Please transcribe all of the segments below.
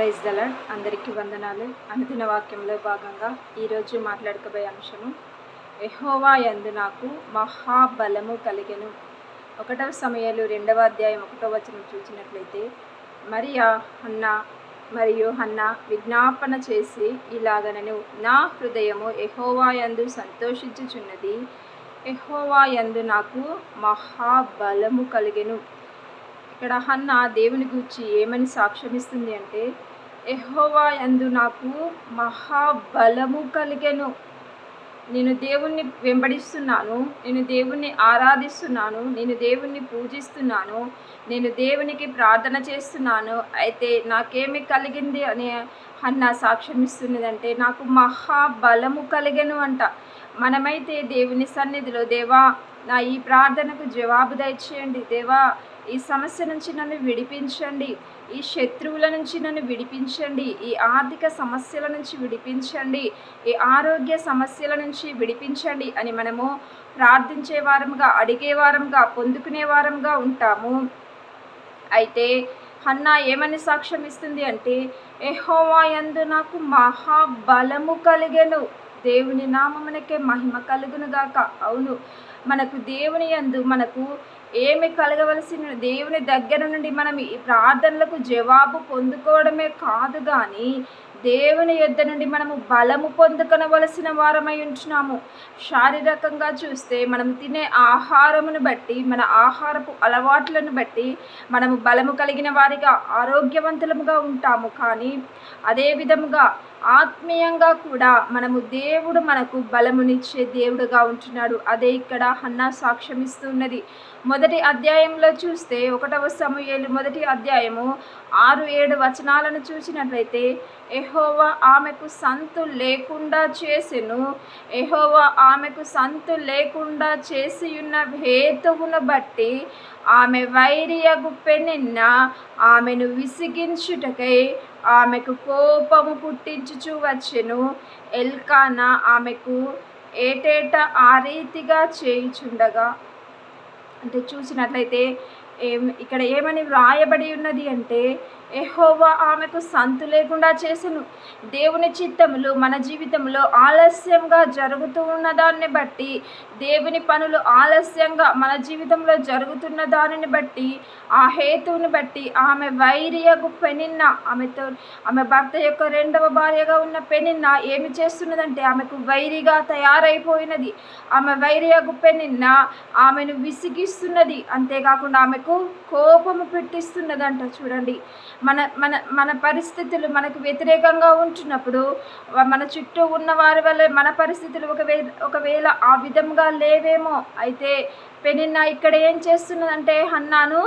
Praise దళ అందరికీ వందనాలు. అనుదిన వాక్యంలో భాగంగా ఈరోజు మాట్లాడుకోబోయే అంశము ఎహోవా యందు నాకు మహాబలము కలిగెను. ఒకటవ సమయాలు రెండవ అధ్యాయం ఒకటో వచనం చూసినట్లయితే మరియా అన్న మరియు హన్న విజ్ఞాపన చేసి ఇలాగనను. నా హృదయము ఎహోవా యందు సంతోషించుచున్నది. ఎహోవా యందు నాకు మహాబలము కలిగెను. ఇక్కడ హన్న దేవుని గురించి ఏమని సాక్ష్యమిస్తుంది అంటే ఎహోవా ఎందు నాకు మహాబలము కలిగెను. నేను దేవుణ్ణి వెంబడిస్తున్నాను నేను దేవుణ్ణి ఆరాధిస్తున్నాను నేను దేవుణ్ణి పూజిస్తున్నాను నేను దేవునికి ప్రార్థన చేస్తున్నాను. అయితే నాకేమి కలిగింది అని అన్న సాక్ష్యం ఇస్తున్నదంటే నాకు మహాబలము కలిగెను అంట. మనమైతే దేవుని సన్నిధిలో దేవా నా ఈ ప్రార్థనకు జవాబు దయచేయండి. దేవా ఈ సమస్య నుంచి నన్ను విడిపించండి. ఈ శత్రువుల నుంచి నన్ను విడిపించండి. ఈ ఆర్థిక సమస్యల నుంచి విడిపించండి. ఈ ఆరోగ్య సమస్యల నుంచి విడిపించండి అని మనము ప్రార్థించే వారంగా అడిగే వారంగా పొందుకునే వారంగా ఉంటాము. అయితే హన్నా ఏమని సాక్ష్యం ఇస్తుంది అంటే ఎహోవా యందు నాకు మహాబలము కలిగెను. దేవుని నామమునకే మహిమ కలుగునుగాక. అవును మనకు దేవుని యందు మనకు ఏమి కలగవలసిన దేవుని దగ్గర నుండి మనం ఈ ప్రార్థనలకు జవాబు పొందుకోవడమే కాదు కానీ దేవుని యొద్ద నుండి మనము బలము పొందుకొనవలసిన వారమై ఉంటున్నాము. శారీరకంగా చూస్తే మనం తినే ఆహారమును బట్టి మన ఆహారపు అలవాట్లను బట్టి మనము బలము కలిగిన వారిగా ఆరోగ్యవంతులముగా ఉంటాము. కానీ అదే విధముగా ఆత్మీయంగా కూడా మనము దేవుడు మనకు బలమునిచ్చే దేవుడుగా ఉంటున్నాడు. అదే ఇక్కడ హన్నా సాక్ష్యం ఇస్తున్నది మొదటి అధ్యాయంలో చూస్తే ఒకటవ సమయాలు మొదటి అధ్యాయము ఆరు ఏడు వచనాలను చూసినట్లయితే ఎహోవా ఆమెకు సంతు లేకుండా చేసెను. ఎహోవా ఆమెకు సంతు లేకుండా చేసి ఉన్న హేతువును బట్టి ఆమె వైరియగు పెనిన్న ఆమెను విసిగించుటకై ఆమెకు కోపము పుట్టించుచు వచ్చెను. ఎల్కానా ఆమెకు ఏటేటా ఆ రీతిగా చేయుచుండగా అంటే చూసినట్లయితే ఏం ఇక్కడ ఏమని వ్రాయబడి ఉన్నది అంటే ఎహోవా ఆమెకు సంతు లేకుండా చేసెను. దేవుని చిత్తములు మన జీవితంలో ఆలస్యంగా జరుగుతూ ఉన్న దాన్ని బట్టి దేవుని పనులు ఆలస్యంగా మన జీవితంలో జరుగుతున్న దానిని బట్టి ఆ హేతువుని బట్టి ఆమె వైరియకు పెనిన్న ఆమెతో ఆమె భర్త యొక్క రెండవ భార్యగా ఉన్న పెనిన్న ఏమి చేస్తున్నదంటే ఆమెకు వైరిగా తయారైపోయినది. ఆమె వైరియకు పెనిన్న ఆమెను విసిగిస్తున్నది. అంతేకాకుండా ఆమెకు కోపము పెట్టిస్తున్నదంట చూడండి. మన మన మన పరిస్థితులు మనకు వ్యతిరేకంగా ఉంటున్నప్పుడు మన చుట్టూ ఉన్న వారి వల్ల మన పరిస్థితులు ఒకవేళ ఒకవేళ ఆ విధంగా లేవేమో అయితే పెనిన్న ఇక్కడ ఏం చేస్తున్నదంటే హన్నాను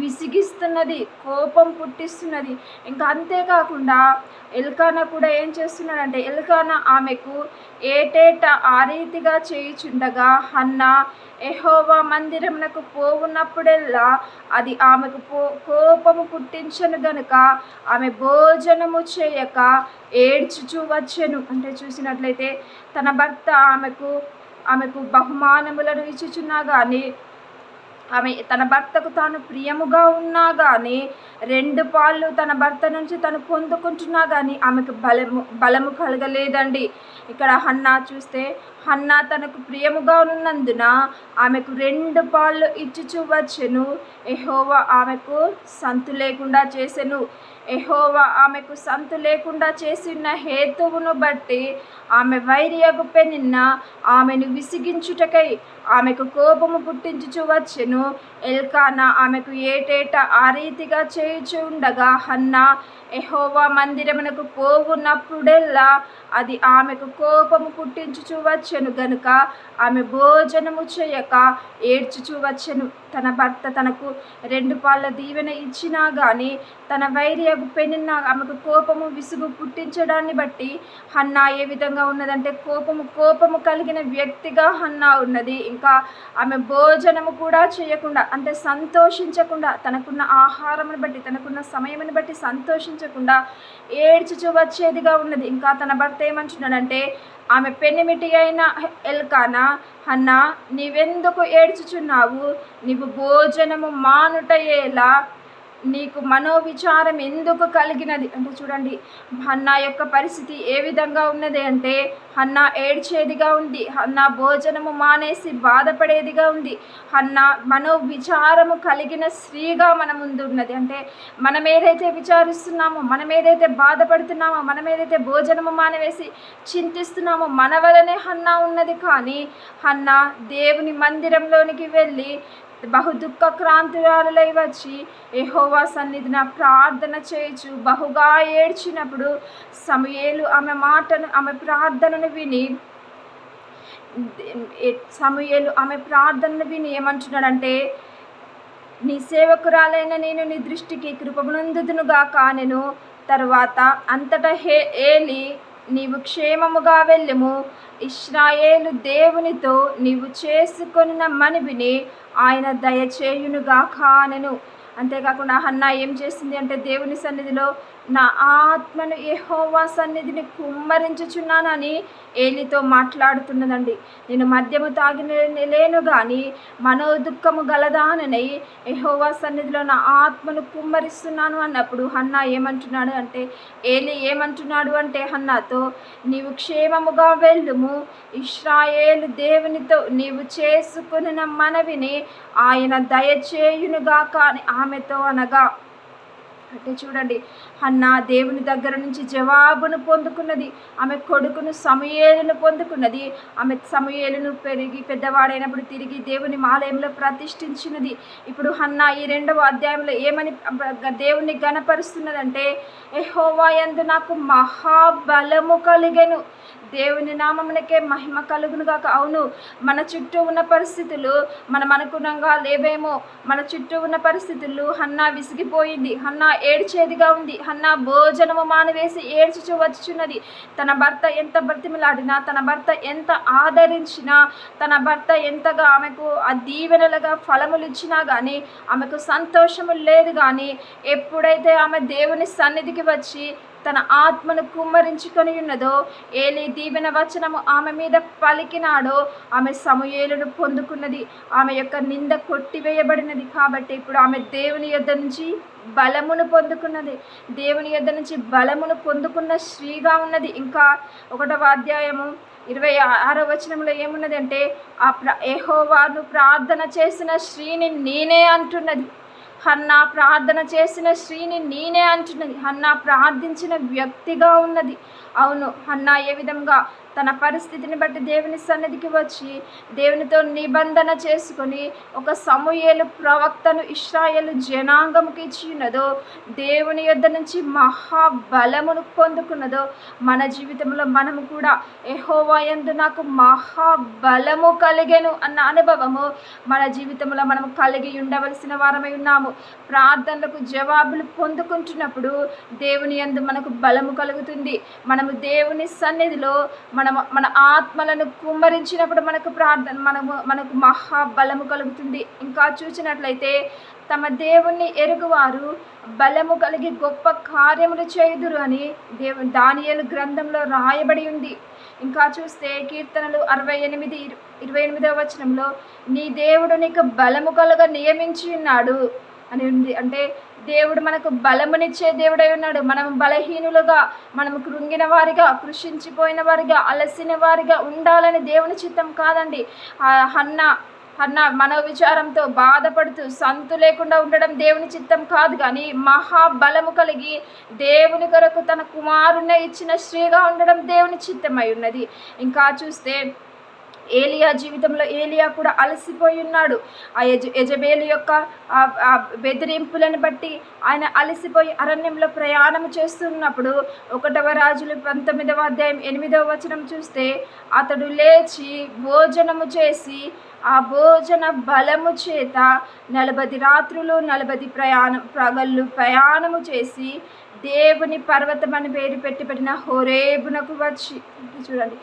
విసిగిస్తున్నది కోపం పుట్టిస్తున్నది. ఇంకా అంతేకాకుండా ఎల్కానా కూడా ఏం చేస్తున్నాడంటే ఎల్కానా ఆమెకు ఏటేటా ఆ రీతిగా చేయుచుండగా హన్న ఎహోవా మందిరమునకు పోవున్నప్పుడెల్లా అది ఆమెకు పో కోపము పుట్టించను గనుక ఆమె భోజనము చేయక ఏడ్చుచూ వచ్చెను. అంటే చూసినట్లయితే తన భర్త ఆమెకు ఆమెకు బహుమానములను ఇచ్చుచున్నా కానీ ఆమె తన భర్తకు తాను ప్రియముగా ఉన్నా కానీ రెండు పాళ్ళు తన భర్త నుంచి తను పొందుకుంటున్నా కానీ ఆమెకు బలము బలము కలగలేదండి. ఇక్కడ హన్నా చూస్తే హన్నా తనకు ప్రియముగా ఉన్నందున ఆమెకు రెండు పాళ్ళు ఇచ్చుచూ వచ్చెను. ఎహోవా ఆమెకు సంతు లేకుండా చేసెను. ఎహోవా ఆమెకు సంతు లేకుండా చేసిన హేతువును బట్టి ఆమె వైరియగు పెనిన్న ఆమెను విసిగించుటకై ఆమెకు కోపము పుట్టించుచు వచ్చెను. ఎల్కానా ఆమెకు ఏటేటా ఆ రీతిగా చేయుచు ఉండగా హన్న ఎహోవా మందిరమునకు పోవున్నప్పుడెల్లా అది ఆమెకు కోపము పుట్టించుచు వచ్చెను గనుక ఆమె భోజనము చేయక ఏడ్చుచూ వచ్చెను. తన భర్త తనకు రెండు పాళ్ళ దీవెన ఇచ్చినా కానీ తన వైర్యకు పెనిన్న ఆమెకు కోపము విసుగు పుట్టించడాన్ని బట్టి హన్నా ఏ విధంగా ఉన్నదంటే కోపము కోపము కలిగిన వ్యక్తిగా హన్నా ఉన్నది. ఇంకా ఆమె భోజనము కూడా చేయకుండా అంటే సంతోషించకుండా తనకున్న ఆహారమును బట్టి తనకున్న సమయమును బట్టి సంతోషించకుండా ఏడ్చుచు వచ్చేదిగా ఉన్నది. ఇంకా తన భర్త ఏమంటున్నాడంటే ఆమె పెనిమిటి అయిన ఎల్కానా అన్న నీవెందుకు ఏడ్చుచున్నావు? నీవు భోజనము మానుటయేలా నీకు మనోవిచారం ఎందుకు కలిగినది? అంటే చూడండి హన్నా యొక్క పరిస్థితి ఏ విధంగా ఉన్నది అంటే హన్నా ఏడ్చేదిగా ఉంది హన్నా భోజనము మానేసి బాధపడేదిగా ఉంది హన్నా మనోవిచారము కలిగిన స్త్రీగా మన ముందు ఉన్నది అంటే మనం ఏదైతే విచారిస్తున్నామో మనం ఏదైతే బాధపడుతున్నామో మనం ఏదైతే భోజనము మానవేసి చింతిస్తున్నామో మన వలనే హన్నా ఉన్నది. కానీ హన్నా దేవుని మందిరంలోనికి వెళ్ళి బహు దుఃఖ క్రాంతురాలై వచ్చి ఎహోవా సన్నిధిన ప్రార్థన చేయొచ్చు బహుగా ఏడ్చినప్పుడు సమయేలు ఆమె మాటను ఆమె ప్రార్థనను విని సమయలు ఆమె ప్రార్థనను విని ఏమంటున్నాడంటే నీ సేవకురాలైన నేను నీ దృష్టికి కృపమునందుదునుగా కానెను తర్వాత అంతటా హే ఏలి నీవు క్షేమముగా వెళ్ళుము. ఇస్రాయేలు దేవునితో నీవు చేసుకున్న మనవిని ఆయన దయచేయునుగా కానను అంతేకాకుండా హన్నా ఏం చేసింది అంటే దేవుని సన్నిధిలో నా ఆత్మను యెహోవా సన్నిధిని కుమ్మరించుచున్నానని ఏలితో మాట్లాడుతున్నదండి. నేను మద్యము తాగిన లేను కానీ మనోదుఖము గలదానని ఎహోవా సన్నిధిలో నా ఆత్మను కుమ్మరిస్తున్నాను అన్నప్పుడు హన్నా ఏమంటున్నాడు అంటే ఏలి ఏమంటున్నాడు అంటే హన్నాతో నీవు క్షేమముగా వెళ్ళుము. ఇస్రాయేలు దేవునితో నీవు చేసుకున్న మనవిని ఆయన దయచేయునుగా కానీ ఆమెతో అనగా అంటే చూడండి అన్న దేవుని దగ్గర నుంచి జవాబును పొందుకున్నది. ఆమె కొడుకును సమయేలును పొందుకున్నది. ఆమె సమయేలును పెరిగి పెద్దవాడైనప్పుడు తిరిగి దేవుని ఆలయంలో ప్రతిష్ఠించినది. ఇప్పుడు హన్న ఈ రెండవ అధ్యాయంలో ఏమని దేవుని గణపరుస్తున్నదంటే ఎహోవా యందు నాకు మహాబలము కలిగెను. దేవుని నామమునకే మహిమ కలుగును కాక అవును మన చుట్టూ ఉన్న పరిస్థితులు మనం అనుగుణంగా లేవేమో. మన చుట్టూ ఉన్న పరిస్థితులు హన్నా విసిగిపోయింది. హన్నా ఏడ్చేదిగా ఉంది. హన్నా భోజనము మానవేసి ఏడ్చుచు వచ్చుచున్నది. తన భర్త ఎంత బ్రతిమలాడినా తన భర్త ఎంత ఆదరించినా తన భర్త ఎంతగా ఆమెకు ఆ దీవెనలుగా ఫలములు ఇచ్చినా కానీ ఆమెకు సంతోషము లేదు కానీ ఎప్పుడైతే ఆమె దేవుని సన్నిధికి వచ్చి తన ఆత్మను కుమ్మరించుకొని ఉన్నదో ఏలి దీవెన వచనము ఆమె మీద పలికినాడో ఆమె సమయేలును పొందుకున్నది ఆమె యొక్క నింద కొట్టివేయబడినది. కాబట్టి ఇప్పుడు ఆమె దేవుని యొద్ద నుంచి బలమును పొందుకున్నది. దేవుని యొద్ద నుంచి బలమును పొందుకున్న స్త్రీగా ఉన్నది. ఇంకా ఒకటవ అధ్యాయము ఇరవై ఆరో వచనంలో ఏమున్నది అంటే ఆ ప్ర ఏహోవాను ప్రార్థన చేసిన స్త్రీని నేనే అంటున్నది. హన్నా ప్రార్థన చేసిన స్త్రీని నేనే అంటున్నది. హన్నా ప్రార్థించిన వ్యక్తిగా ఉన్నది. అవును హన్నా ఏ విధంగా తన పరిస్థితిని బట్టి దేవుని సన్నిధికి వచ్చి దేవునితో నిబంధన చేసుకొని ఒక సమూహలు ప్రవక్తను ఇస్రాయేలు జనాంగంకి ఇచ్చినదో దేవుని యొద్ద నుంచి మహాబలమును పొందుకున్నదో మన జీవితంలో మనము కూడా ఎహోవాయందు నాకు మహాబలము కలిగెను అన్న అనుభవము మన జీవితంలో మనము కలిగి ఉండవలసిన వారమై ఉన్నాము. ప్రార్థనలకు జవాబులు పొందుకుంటున్నప్పుడు దేవుని యందు మనకు బలము కలుగుతుంది. మనము దేవుని సన్నిధిలో మన మన ఆత్మలను కుమ్మరించినప్పుడు మనకు ప్రార్థన మనము మనకు మహాబలము కలుగుతుంది. ఇంకా చూసినట్లయితే తమ దేవుణ్ణి ఎరుగువారు బలము కలిగి గొప్ప కార్యములు చేయుదురు అని దేవు దానియలు గ్రంథంలో రాయబడి ఉంది. ఇంకా చూస్తే కీర్తనలు అరవై ఎనిమిది ఇరవై ఎనిమిదవ వచనంలో నీ దేవుడు నీకు బలము కలుగా నియమించి ఉన్నాడు అని ఉంది. అంటే దేవుడు మనకు బలమునిచ్చే దేవుడై ఉన్నాడు. మనం బలహీనులుగా మనం కృంగిన వారిగా కృషించిపోయిన వారిగా అలసిన వారిగా ఉండాలని దేవుని చిత్తం కాదండి. హన్న అన్న మనోవిచారంతో బాధపడుతూ సంతు లేకుండా ఉండడం దేవుని చిత్తం కాదు. కానీ మహాబలము కలిగి దేవుని కొరకు తన కుమారుణ్ణి ఇచ్చిన స్త్రీగా ఉండడం దేవుని చిత్తమై ఉన్నది. ఇంకా చూస్తే ఏలియా జీవితంలో ఏలియా కూడా అలసిపోయి ఉన్నాడు. ఆ యజ యజబేలు యొక్క ఆ బెదిరింపులను బట్టి ఆయన అలసిపోయి అరణ్యంలో ప్రయాణం చేస్తున్నప్పుడు ఒకటవ రాజులు పంతొమ్మిదవ అధ్యాయం ఎనిమిదవ వచనం చూస్తే అతడు లేచి భోజనము చేసి ఆ భోజన బలము చేత నలభై రాత్రులు నలభై ప్రయాణం ప్రగళ్ళు ప్రయాణము చేసి దేవుని పర్వతం అని పేరు పెట్టి పెట్టిన హోరేబునకు వచ్చి చూడండి.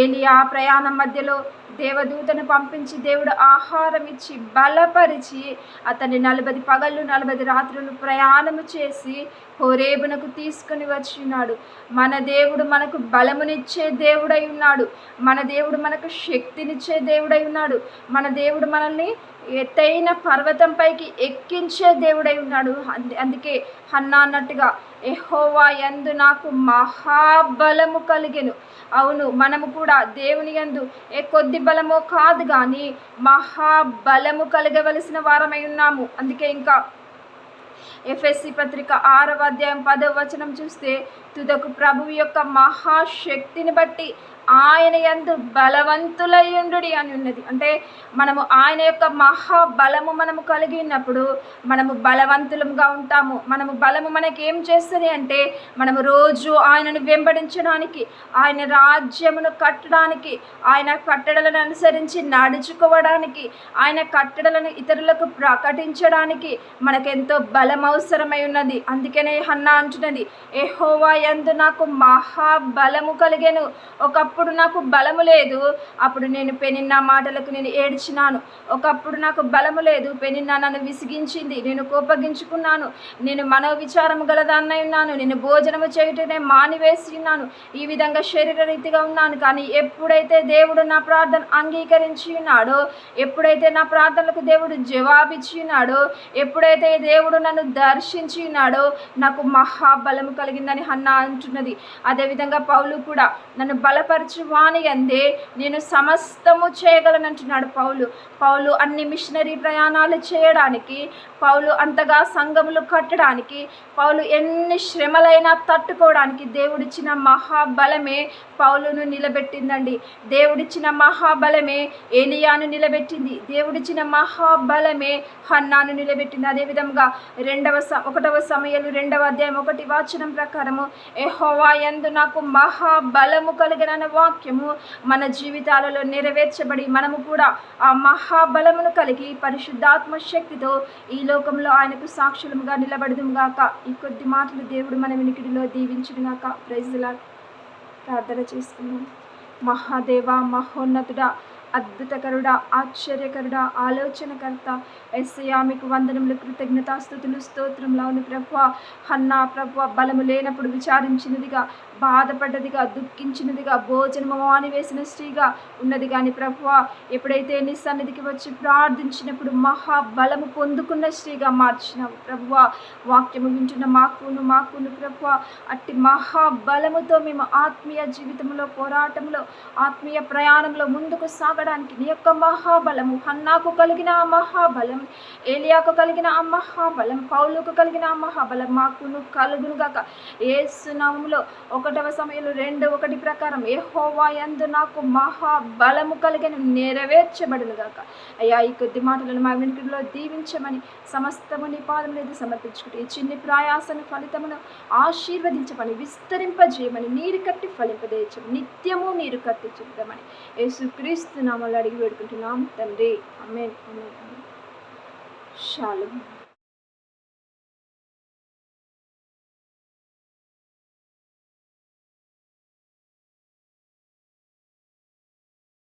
ఏలియా ప్రయాణం మధ్యలో దేవదూతను పంపించి దేవుడు ఆహారం ఇచ్చి బలపరిచి అతన్ని నలభై పగళ్ళు నలభై రాత్రులు ప్రయాణము చేసి హోరేబునకు తీసుకుని వచ్చినాడు. మన దేవుడు మనకు బలమునిచ్చే దేవుడై ఉన్నాడు. మన దేవుడు మనకు శక్తినిచ్చే దేవుడై ఉన్నాడు. మన దేవుడు మనల్ని ఎత్తైన పర్వతంపైకి ఎక్కించే దేవుడై ఉన్నాడు. అందు అందుకే హన్నా అన్నట్టుగా ఎహోవా యందు నాకు మహాబలము కలిగెను. అవును మనము కూడా దేవుని యందు ఏ కొద్ది బలమో కాదు కానీ మహాబలము కలిగవలసిన వారమై ఉన్నాము. అందుకే ఇంకా ఎఫ్ఎస్సి పత్రిక ఆరవ అధ్యాయం పదవ వచనం చూస్తే తుదకు ప్రభు యొక్క మహాశక్తిని బట్టి ఆయన ఎందు బలవంతులయ్యుండు అని ఉన్నది. అంటే మనము ఆయన యొక్క మహాబలము మనము కలిగి ఉన్నప్పుడు మనము బలవంతులంగా ఉంటాము. మనము బలము మనకి ఏం చేస్తుంది అంటే మనము రోజు ఆయనను వెంబడించడానికి ఆయన రాజ్యమును కట్టడానికి ఆయన కట్టడలను అనుసరించి నడుచుకోవడానికి ఆయన కట్టడలను ఇతరులకు ప్రకటించడానికి మనకెంతో బలం అవసరమై ఉన్నది అందుకనే హన్నా అంటున్నది ఎహోవా ఎందు నాకు మహాబలము కలిగేను. ఒక ఒకప్పుడు నాకు బలము లేదు. అప్పుడు నేను పెనిన్న మాటలకు నేను ఏడ్చినాను. ఒకప్పుడు నాకు బలము లేదు. పెనిన్న నన్ను విసిగించింది. నేను కోపగించుకున్నాను. నేను మనో విచారం గలదాన్నై ఉన్నాను. నేను భోజనము చేయుటనే మానివేసి ఉన్నాను ఈ విధంగా శరీర రీతిగా ఉన్నాను. కానీ ఎప్పుడైతే దేవుడు నా ప్రార్థన అంగీకరించి ఉన్నాడో ఎప్పుడైతే నా ప్రార్థనలకు దేవుడు జవాబిచ్చి ఉన్నాడో ఎప్పుడైతే దేవుడు నన్ను దర్శించి ఉన్నాడో నాకు మహాబలము కలిగిందని అన్న అంటున్నది. అదేవిధంగా పౌలు కూడా నన్ను బలపరి వాణి అందే నేను సమస్తము చేయగలనంటున్నాడు పౌలు. పౌలు అన్ని మిషనరీ ప్రయాణాలు చేయడానికి పౌలు అంతగా సంఘములు కట్టడానికి పౌలు ఎన్ని శ్రమలైనా తట్టుకోవడానికి దేవుడిచ్చిన మహాబలమే పౌలును నిలబెట్టిందండి. దేవుడిచ్చిన మహాబలమే ఏలియాను నిలబెట్టింది. దేవుడిచ్చిన మహాబలమే హన్నాను నిలబెట్టింది. అదేవిధంగా రెండవ స ఒకటవ సమయాలు రెండవ అధ్యాయం ఒకటి వాచనం ప్రకారము హోవా ఎందు నాకు మహాబలము కలిగిన వాక్యము మన జీవితాలలో నెరవేర్చబడి మనము కూడా ఆ మహాబలమును కలిగి పరిశుద్ధాత్మ శక్తితో ఈ లోకంలో ఆయనకు సాక్షులముగా నిలబడదుగాక ఈ కొద్ది మాటలు దేవుడు మన వినికిడిలో దీవించుడుగాక ప్రైజ్లా ప్రార్థన చేసుకున్నాం మహాదేవ మహోన్నతుడా అద్భుతకరుడ ఆశ్చర్యకరుడ ఆలోచనకర్త. ఎస్సయా మీకు వందనములు కృతజ్ఞతాస్థుతులు స్తోత్రంలోని ప్రభు హన్నా ప్రభు బలము లేనప్పుడు విచారించినదిగా బాధపడ్డదిగా దుఃఖించినదిగా భోజనము మానివేసిన స్త్రీగా ఉన్నది కానీ ప్రభు ఎప్పుడైతే నీ సన్నిధికి వచ్చి ప్రార్థించినప్పుడు మహాబలము పొందుకున్న స్త్రీగా మార్చినావు ప్రభు వాక్యము వింటున్న మాకును మాకును ప్రభు అట్టి మహాబలముతో మేము ఆత్మీయ జీవితంలో పోరాటంలో ఆత్మీయ ప్రయాణంలో ముందుకు సాగడానికి నీ యొక్క మహాబలము హన్నాకు కలిగిన ఆ మహాబలం ఏలియాకు కలిగిన ఆ మహాబలం పౌలుకు కలిగిన ఆ మహాబలం మాకును కలుగునుగాక ఏ సునామంలో ఒకటవ సమయంలో రెండు ఒకటి ప్రకారం ఏ హోవా ఎందు నాకు మహాబలము కలిగిన నెరవేర్చబడునుగాక అయ్యా ఈ కొద్ది మాటలను మా వెనుకలో దీవించమని సమస్తము నీ లేదు సమర్పించుకుంటే ఈ చిన్ని ప్రయాసను ఫలితమును ఆశీర్వదించమని విస్తరింపజేయమని నీరు కట్టి ఫలింపదేయచమని నిత్యము నీరు కట్టి చూద్దామని యేసుక్రీస్తు నామాలు అడిగి వేడుకుంటున్నాం. తండ్రి అమ్మే అమ్మే షాలు